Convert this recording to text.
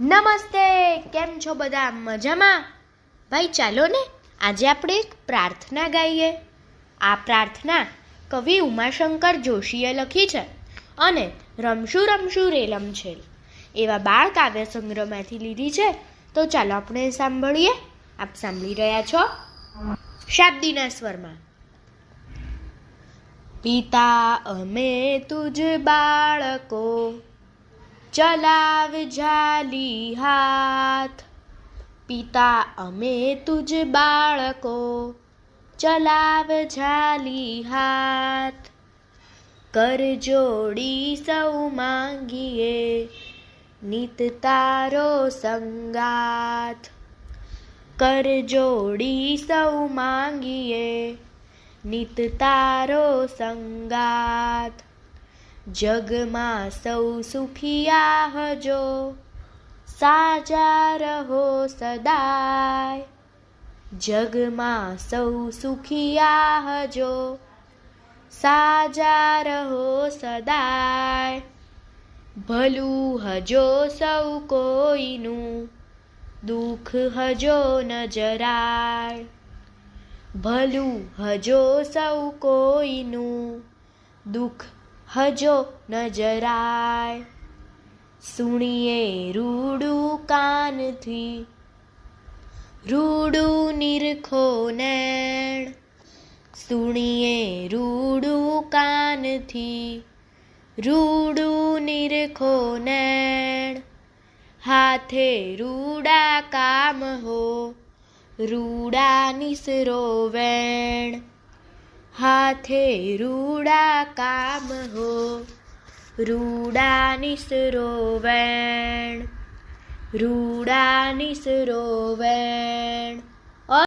નમસ્તે, કેમ છો બધા? મજામાં? ભાઈ, ચાલો ને આજે આપણે એક પ્રાર્થના ગાઈએ. આ પ્રાર્થના કવિ ઉમાશંકર જોશીએ લખી છે અને રમશું રમશું રેલમ છે એવા બાળ કાવ્ય સંગ્રહમાંથી લીધી છે. તો ચાલો આપણે સાંભળીએ. આપ સાંભળી રહ્યા છો? શાબ્દીના સ્વરમાં. પિતા, અમે તુજ બાળકો ચલાવ ઝાલી હાથ પિતા અમે તુજ બાળકો ચલાવ ઝાલી હાથ કર જોડી સૌ માંગીએ નિત તારો સંગાથ કર જોડી સૌ માંગીએ નિત તારો સંગાથ જગમાં સૌ સુખિયા હજો. સાજા રહો સદાય. જગમાં સૌ સુખિયા હજો. સાજા રહો સદાય. ભલું હજો સૌ કોઈનું, દુઃખ હજો ન જરાય. ભલું હજો સૌ કોઈનું, દુઃખ હજો ન જરાય. સુણીએ રૂડું કાનથી. રૂડું નિરખો નેણ. સુણીએ રૂડું કાનથી. રૂડું નિરખો નેણ. હાથે રૂડા કામ હો. રૂડા નિસરો વેણ. હાથે રૂડા કામ હો. રૂડા નિસરો વેણ રૂડા નિસરો વેણ